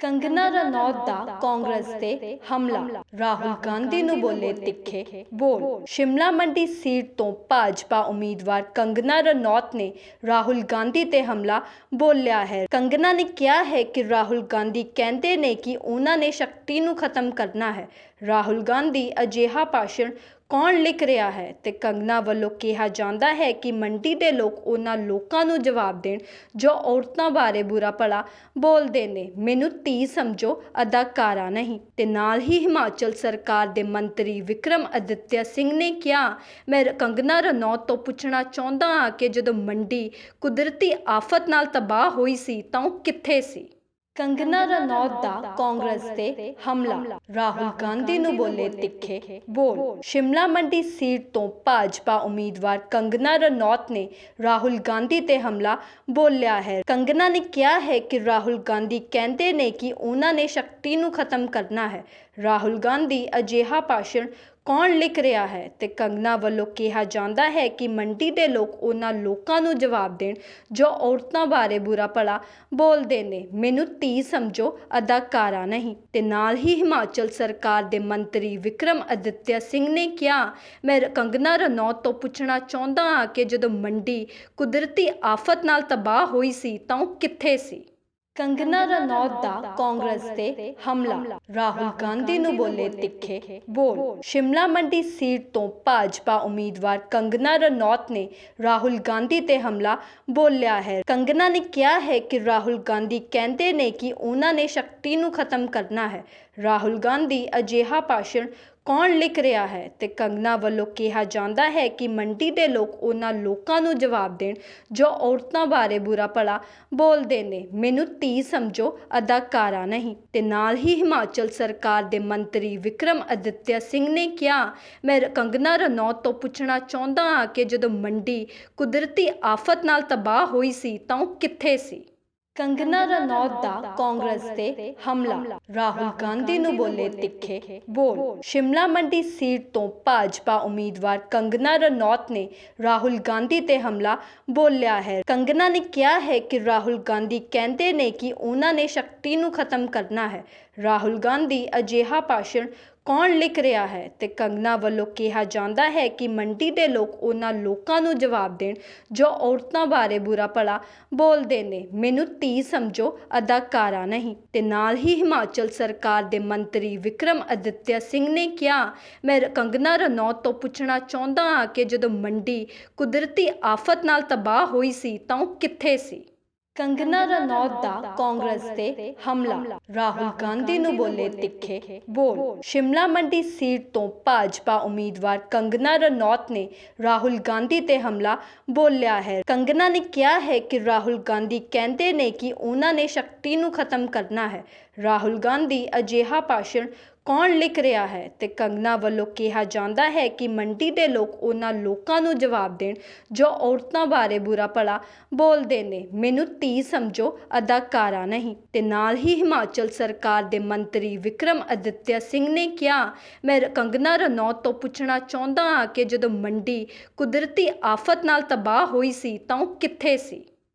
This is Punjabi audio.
ਕੰਗਨਾ ਰਣੌਤ ਦਾ ਕਾਂਗਰਸ ਤੇ ਹਮਲਾ। ਰਾਹੁਲ ਗਾਂਧੀ ਨੂੰ ਬੋਲੇ ਤਿੱਖੇ ਬੋਲ। ਸ਼ਿਮਲਾ ਮੰਡੀ ਸੀਟ ਤੋਂ ਭਾਜਪਾ ਉਮੀਦਵਾਰ ਕੰਗਨਾ ਰਣੌਤ ਨੇ ਰਾਹੁਲ ਗਾਂਧੀ ਤੇ ਹਮਲਾ ਬੋਲਿਆ ਹੈ। ਕੰਗਨਾ ਨੇ ਕਿਹਾ ਹੈ ਕਿ ਰਾਹੁਲ ਗਾਂਧੀ ਕਹਿੰਦੇ ਨੇ ਕਿ ਉਹਨਾਂ ਨੇ ਸ਼ਕਤੀ ਨੂੰ ਖਤਮ ਕਰਨਾ ਹੈ। ਰਾਹੁਲ ਗਾਂਧੀ ਅਜਿਹਾ ਭਾਸ਼ਣ ਕੌਣ ਲਿਖ ਰਿਹਾ ਹੈ ਤੇ ਕੰਗਨਾ ਵੱਲੋਂ ਕਿਹਾ ਜਾਂਦਾ ਹੈ ਕਿ ਮੰਡੀ ਦੇ ਲੋਕ ਉਹਨਾਂ ਲੋਕਾਂ ਨੂੰ ਜਵਾਬ ਦੇਣ ਜੋ ਔਰਤਾਂ ਬਾਰੇ ਬੁਰਾ ਭਲਾ ਬੋਲਦੇ ਨੇ। ਮੈਨੂੰ ਧੀ ਸਮਝੋ, ਅਦਾਕਾਰਾ ਨਹੀਂ। ਤੇ ਨਾਲ ਹੀ ਹਿਮਾਚਲ ਸਰਕਾਰ ਦੇ ਮੰਤਰੀ ਵਿਕਰਮ ਅਦਿੱਤਿਆ ਸਿੰਘ ਨੇ ਕਿਹਾ, ਮੈਂ ਕੰਗਨਾ ਰਣੌਤ ਤੋਂ ਪੁੱਛਣਾ ਚਾਹੁੰਦਾ ਹਾਂ ਕਿ ਜਦੋਂ ਮੰਡੀ ਕੁਦਰਤੀ ਆਫਤ ਨਾਲ ਤਬਾਹ ਹੋਈ ਸੀ ਤਾਂ ਉਹ ਕਿੱਥੇ ਸੀ? ਕੰਗਨਾ ਰਣੌਤ ਦਾ ਕਾਂਗਰਸ ਤੇ ਹਮਲਾ। ਰਾਹੁਲ ਗਾਂਧੀ ਨੂੰ ਬੋਲੇ ਤਿੱਖੇ ਬੋਲ। ਸ਼ਿਮਲਾ ਮੰਡੀ ਸੀਟ ਤੋਂ ਭਾਜਪਾ ਉਮੀਦਵਾਰ ਕੰਗਨਾ ਰਣੌਤ ਨੇ ਰਾਹੁਲ ਗਾਂਧੀ ਤੇ ਹਮਲਾ ਬੋਲਿਆ ਹੈ। ਕੰਗਨਾ ਨੇ ਕਿਹਾ ਹੈ ਕਿ ਰਾਹੁਲ ਗਾਂਧੀ ਕਹਿੰਦੇ ਨੇ ਕਿ ਉਹਨਾਂ ਨੇ ਸ਼ਕਤੀ ਨੂੰ ਖਤਮ ਕਰਨਾ ਹੈ। ਰਾਹੁਲ ਗਾਂਧੀ ਅਜਿਹਾ ਭਾਸ਼ਣ ਕੌਣ ਲਿਖ ਰਿਹਾ ਹੈ? ਤੇ ਕੰਗਨਾ ਵੱਲੋਂ ਕਿਹਾ ਜਾਂਦਾ ਹੈ ਕਿ ਮੰਡੀ ਦੇ ਲੋਕ ਉਹਨਾਂ ਲੋਕਾਂ ਨੂੰ ਜਵਾਬ ਦੇਣ ਜੋ ਔਰਤਾਂ ਬਾਰੇ ਬੁਰਾ ਭਲਾ ਬੋਲਦੇ ਨੇ। ਮੈਨੂੰ ਧੀ ਸਮਝੋ, ਅਦਾਕਾਰਾ ਨਹੀਂ। ਤੇ ਨਾਲ ਹੀ ਹਿਮਾਚਲ ਸਰਕਾਰ ਦੇ ਮੰਤਰੀ ਵਿਕਰਮ ਅਦਿੱਤਿਆ ਸਿੰਘ ਨੇ ਕਿਹਾ, ਮੈਂ ਕੰਗਨਾ ਰਣੌਤ ਤੋਂ ਪੁੱਛਣਾ ਚਾਹੁੰਦਾ ਹਾਂ ਕਿ ਜਦੋਂ ਮੰਡੀ ਕੁਦਰਤੀ ਆਫਤ ਨਾਲ ਤਬਾਹ ਹੋਈ ਸੀ ਤਾਂ ਉਹ ਕਿੱਥੇ ਸੀ? ਕੰਗਨਾ ਰਣੌਤ ਦਾ ਕਾਂਗਰਸ ਤੇ ਹਮਲਾ। ਰਾਹੁਲ ਗਾਂਧੀ ਨੂੰ ਬੋਲੇ ਤਿੱਖੇ ਬੋਲ। ਸ਼ਿਮਲਾ ਮੰਡੀ ਸੀਟ ਤੋਂ ਭਾਜਪਾ ਉਮੀਦਵਾਰ ਕੰਗਨਾ ਰਣੌਤ ਨੇ ਰਾਹੁਲ ਗਾਂਧੀ ਤੇ ਹਮਲਾ ਬੋਲਿਆ ਹੈ। ਕੰਗਨਾ ਨੇ ਕਿਹਾ ਹੈ ਕਿ ਰਾਹੁਲ ਗਾਂਧੀ ਕਹਿੰਦੇ ਨੇ ਕਿ ਉਹਨਾਂ ਨੇ ਸ਼ਕਤੀ ਨੂੰ ਖਤਮ ਕਰਨਾ ਹੈ। ਰਾਹੁਲ ਗਾਂਧੀ ਅਜਿਹਾ ਭਾਸ਼ਣ ਕੌਣ ਲਿਖ ਰਿਹਾ ਹੈ? ਤੇ ਕੰਗਨਾ ਵੱਲੋਂ ਕਿਹਾ ਜਾਂਦਾ ਹੈ ਕਿ ਮੰਡੀ ਦੇ ਲੋਕ ਉਹਨਾਂ ਲੋਕਾਂ ਨੂੰ ਜਵਾਬ ਦੇਣ ਜੋ ਔਰਤਾਂ ਬਾਰੇ ਬੁਰਾ ਭਲਾ ਬੋਲਦੇ ਨੇ। ਮੈਨੂੰ ਧੀ ਸਮਝੋ, ਅਦਾਕਾਰਾ ਨਹੀਂ। ਤੇ ਨਾਲ ਹੀ ਹਿਮਾਚਲ ਸਰਕਾਰ ਦੇ ਮੰਤਰੀ ਵਿਕਰਮ ਅਦਿੱਤਿਆ ਸਿੰਘ ਨੇ ਕਿਹਾ, ਮੈਂ ਕੰਗਨਾ ਰਣੌਤ ਤੋਂ ਪੁੱਛਣਾ ਚਾਹੁੰਦਾ ਹਾਂ ਕਿ ਜਦੋਂ ਮੰਡੀ ਕੁਦਰਤੀ ਆਫਤ ਨਾਲ ਤਬਾਹ ਹੋਈ ਸੀ ਤਾਂ ਉਹ ਕਿੱਥੇ ਸੀ? ਕੰਗਨਾ ਰਣੌਤ ਦਾ ਕਾਂਗਰਸ ਤੇ ਹਮਲਾ। ਰਾਹੁਲ ਗਾਂਧੀ ਨੂੰ ਬੋਲੇ ਤਿੱਖੇ ਬੋਲ। ਸ਼ਿਮਲਾ ਮੰਡੀ ਸੀਟ ਤੋਂ ਭਾਜਪਾ ਉਮੀਦਵਾਰ ਕੰਗਨਾ ਰਣੌਤ ਨੇ ਰਾਹੁਲ ਗਾਂਧੀ ਤੇ ਹਮਲਾ ਬੋਲਿਆ ਹੈ। ਕੰਗਨਾ ਨੇ ਕਿਹਾ ਹੈ ਕਿ ਰਾਹੁਲ ਗਾਂਧੀ ਕਹਿੰਦੇ ਨੇ ਕਿ ਉਹਨਾਂ ਨੇ ਸ਼ਕਤੀ ਨੂੰ ਖਤਮ ਕਰਨਾ ਹੈ। ਰਾਹੁਲ ਗਾਂਧੀ ਅਜਿਹਾ ਭਾਸ਼ਣ ਕੌਣ ਲਿਖ ਰਿਹਾ ਹੈ? ਤੇ ਕੰਗਨਾ ਵੱਲੋਂ ਕਿਹਾ ਜਾਂਦਾ ਹੈ ਕਿ ਮੰਡੀ ਦੇ ਲੋਕ ਉਹਨਾਂ ਲੋਕਾਂ ਨੂੰ ਜਵਾਬ ਦੇਣ ਜੋ ਔਰਤਾਂ ਬਾਰੇ ਬੁਰਾ ਭਲਾ ਬੋਲਦੇ ਨੇ। ਮੈਨੂੰ ਧੀ ਸਮਝੋ, ਅਦਾਕਾਰਾ ਨਹੀਂ। ਤੇ ਨਾਲ ਹੀ ਹਿਮਾਚਲ ਸਰਕਾਰ ਦੇ ਮੰਤਰੀ ਵਿਕਰਮ ਅਦਿੱਤਿਆ ਸਿੰਘ ਨੇ ਕਿਹਾ, ਮੈਂ ਕੰਗਨਾ ਰਣੌਤ ਤੋਂ ਪੁੱਛਣਾ ਚਾਹੁੰਦਾ ਹਾਂ ਕਿ ਜਦੋਂ ਮੰਡੀ ਕੁਦਰਤੀ ਆਫਤ ਨਾਲ ਤਬਾਹ ਹੋਈ ਸੀ ਤਾਂ ਉਹ ਕਿੱਥੇ ਸੀ? ਕੰਗਨਾ ਰਣੌਤ ਦਾ ਕਾਂਗਰਸ ਤੇ ਹਮਲਾ। ਰਾਹੁਲ ਗਾਂਧੀ ਨੂੰ ਬੋਲੇ ਤਿੱਖੇ ਬੋਲ। ਸ਼ਿਮਲਾ ਮੰਡੀ ਸੀਟ ਤੋਂ ਭਾਜਪਾ ਉਮੀਦਵਾਰ ਕੰਗਨਾ ਰਣੌਤ ਨੇ ਰਾਹੁਲ ਗਾਂਧੀ ਤੇ ਹਮਲਾ ਬੋਲਿਆ ਹੈ। ਕੰਗਨਾ ਨੇ ਕਿਹਾ ਹੈ ਕਿ ਰਾਹੁਲ ਗਾਂਧੀ ਕਹਿੰਦੇ ਨੇ ਕਿ ਉਹਨਾਂ ਨੇ ਸ਼ਕਤੀ ਨੂੰ ਖਤਮ ਕਰਨਾ ਹੈ। ਰਾਹੁਲ ਗਾਂਧੀ ਅਜਿਹਾ ਭਾਸ਼ਣ ਕੌਣ ਲਿਖ ਰਿਹਾ ਹੈ? ਤੇ ਕੰਗਨਾ ਵੱਲੋਂ ਕਿਹਾ ਜਾਂਦਾ ਹੈ ਕਿ ਮੰਡੀ ਦੇ ਲੋਕ ਉਹਨਾਂ ਲੋਕਾਂ ਨੂੰ ਜਵਾਬ ਦੇਣ ਜੋ ਔਰਤਾਂ ਬਾਰੇ ਬੁਰਾ ਭਲਾ ਬੋਲਦੇ ਨੇ। ਮੈਨੂੰ ਧੀ ਸਮਝੋ, ਅਦਾਕਾਰਾ ਨਹੀਂ। ਤੇ ਨਾਲ ਹੀ ਹਿਮਾਚਲ ਸਰਕਾਰ ਦੇ ਮੰਤਰੀ ਵਿਕਰਮ ਅਦਿੱਤਿਆ ਸਿੰਘ ਨੇ ਕਿਹਾ, ਮੈਂ ਕੰਗਨਾ ਰਣੌਤ ਤੋਂ ਪੁੱਛਣਾ ਚਾਹੁੰਦਾ ਹਾਂ ਕਿ ਜਦੋਂ ਮੰਡੀ ਕੁਦਰਤੀ ਆਫਤ ਨਾਲ ਤਬਾਹ ਹੋਈ ਸੀ ਤਾਂ ਉਹ ਕਿੱਥੇ ਸੀ?